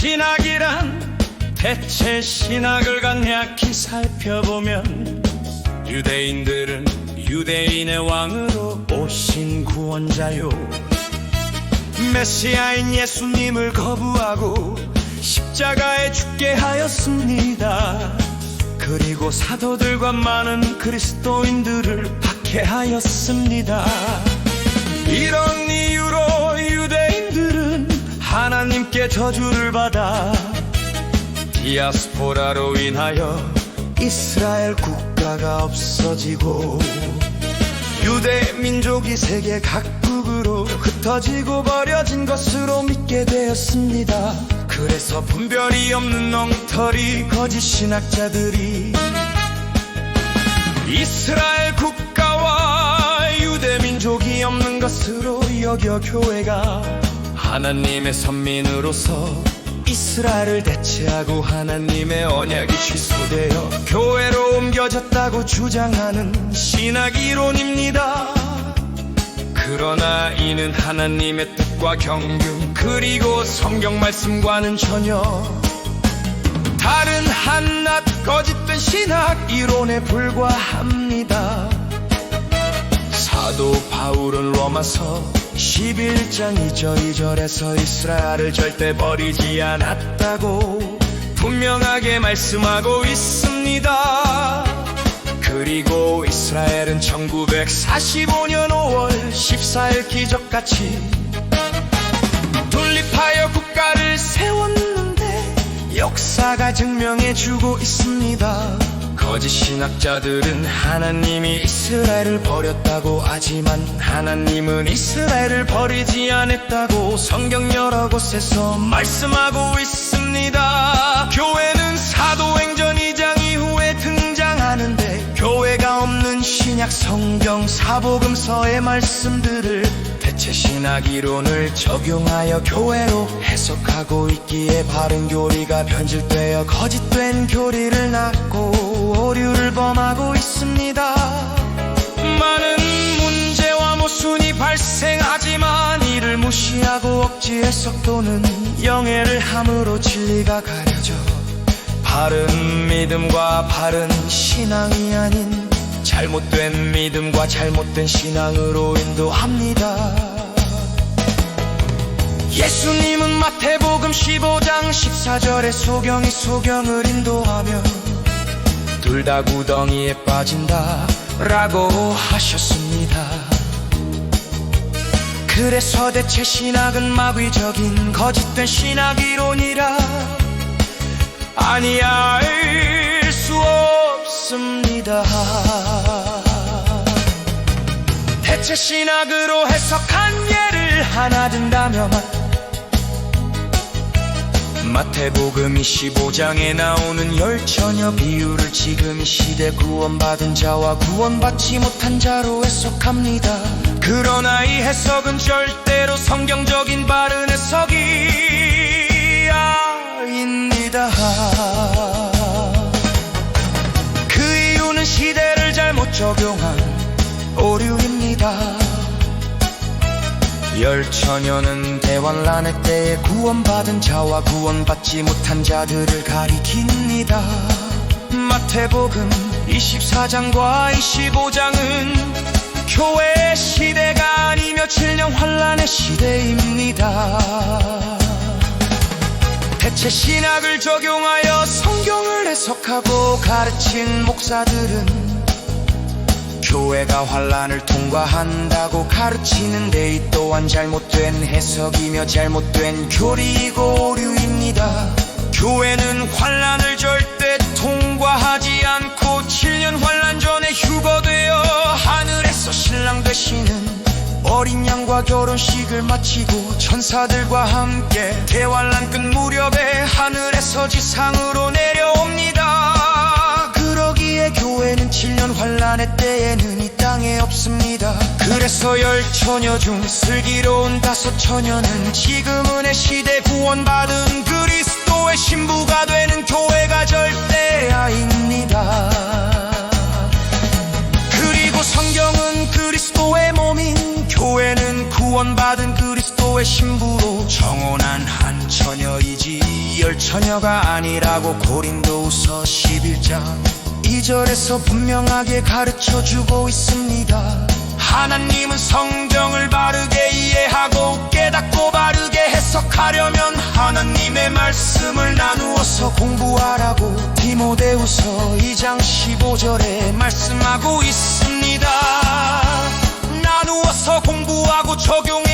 신학이란 대체 신학을 간략히 살펴보면 유대인들은 유대인의 왕으로 오신 구원자요. 메시아인 예수님을 거부하고 십자가에 죽게 하였습니다. 그리고 사도들과 많은 그리스도인들을 박해하였습니다. 이런 이유로 하나님께 저주를 받아 디아스포라로 인하여 이스라엘 국가가 없어지고 유대 민족이 세계 각국으로 흩어지고 버려진 것으로 믿게 되었습니다. 그래서 분별이 없는 엉터리 거짓 신학자들이 이스라엘 국가와 유대 민족이 없는 것으로 여겨 교회가 하나님의 선민으로서 이스라엘을 대체하고 하나님의 언약이 취소되어 교회로 옮겨졌다고 주장하는 신학 이론입니다. 그러나 이는 하나님의 뜻과 경륜 그리고 성경 말씀과는 전혀 다른 한낱 거짓된 신학 이론에 불과합니다. 사도 바울은 로마서 11장 2절 2절에서 이스라엘을 절대 버리지 않았다고 분명하게 말씀하고 있습니다. 그리고 이스라엘은 1945년 5월 14일 기적같이 독립하여 국가를 세웠는데 역사가 증명해주고 있습니다. 거짓 신학자들은 하나님이 이스라엘을 버렸다고 하지만 하나님은 이스라엘을 버리지 않았다고 성경 여러 곳에서 말씀하고 있습니다. 교회는 사도행전 2장 이후에 등장하는데 교회가 없는 신약 성경 사복음서의 말씀들을 대체 신학 이론을 적용하여 교회로 해석하고 있기에 바른 교리가 변질되어 거짓된 교리를 낳고 오류를 범하고 있습니다. 많은 문제와 모순이 발생하지만 이를 무시하고 억지 해석 또는 영해를 함으로 진리가 가려져 바른 믿음과 바른 신앙이 아닌 잘못된 믿음과 잘못된 신앙으로 인도합니다. 예수님은 마태복음 15장 14절에 소경이 소경을 인도하며 둘 다 구덩이에 빠진다 라고 하셨습니다. 그래서 대체 신학은 마귀적인 거짓된 신학 이론이라 아니할 수 없습니다. 대체 신학으로 해석한 예를 하나 든다면 마태복음 25장에 나오는 열처녀 비유를 지금 이 시대 구원받은 자와 구원받지 못한 자로 해석합니다. 그러나 이 해석은 절대로 성경적인 바른 해석이 아닙니다. 그 이유는 시대를 잘못 적용한 오류입니다. 열처녀는 대환란의 때에 구원받은 자와 구원받지 못한 자들을 가리킵니다. 마태복음 24장과 25장은 교회의 시대가 아니며 칠령 환란의 시대입니다. 대체 신학을 적용하여 성경을 해석하고 가르친 목사들은 교회가 환란을 통과한다고 가르치는데 이 또한 잘못된 해석이며 잘못된 교리이고 오류입니다. 교회는 환란을 절대 통과하지 않고 7년 환란 전에 휴거되어 하늘에서 신랑 되시는 어린 양과 결혼식을 마치고 천사들과 함께 대환란 끝 무렵에 하늘에서 지상으로 내려옵니다. 환란의 때에는 이 땅에 없습니다. 그래서 열 처녀 중 슬기로운 다섯 처녀는 지금은 의 시대 구원받은 그리스도의 신부가 되는 교회가 절대 아닙니다. 그리고 성경은 그리스도의 몸인 교회는 구원받은 그리스도의 신부로 정혼한 한 처녀이지 처녀가 아니라고 고린도후서 11장 2절에서 분명하게 가르쳐 주고 있습니다. 하나님은 성경을 바르게 이해하고 깨닫고 바르게 해석하려면 하나님의 말씀을 나누어서 공부하라고 디모데후서 2장 15절에 말씀하고 있습니다. 나누어서 공부하고 하는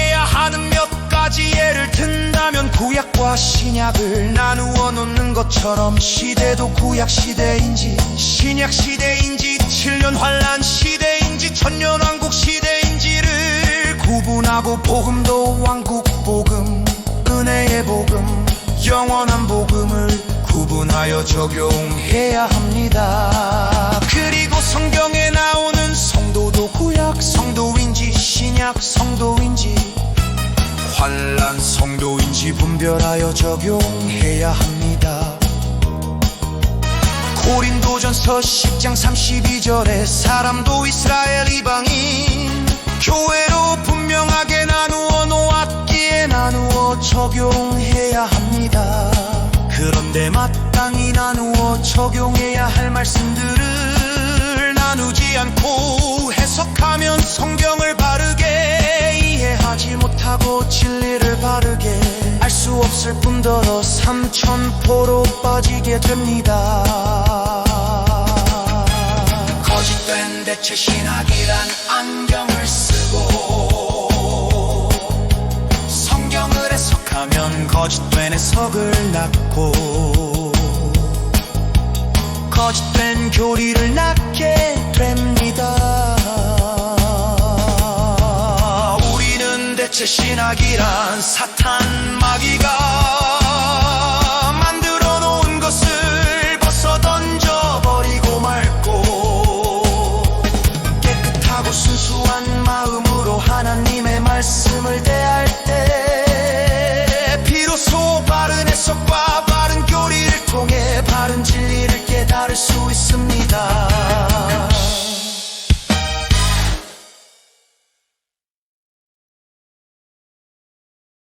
몇 가지 예를 든다면 구약과 신약을 나누어 놓는 것처럼 시대도 구약 시대인지 신약 시대인지 7년 환란 시대인지 천년 왕국 시대인지를 구분하고 복음도 왕국 복음 은혜의 복음 영원한 복음을 구분하여 적용해야 합니다. 그리고 성경에 나오는 성도도 구약 성도인지 신약 성도인지 환란 성도인지 분별하여 적용해야 합니다. 고린도전서 10장 32절에 사람도 이스라엘 이방인 교회로 분명하게 나누어 놓았기에 나누어 적용해야 합니다. 그런데 마땅히 나누어 적용해야 할 말씀들을 나누지 않고 해석하면 이해 못하고 진리를 바르게 알 수 없을 뿐더러 삼천포로 빠지게 됩니다. 거짓된 대체 신학이란 안경을 쓰고 성경을 해석하면 거짓된 해석을 낳고 거짓된 교리를 낳게 됩니다 신학이란 사탄 마귀가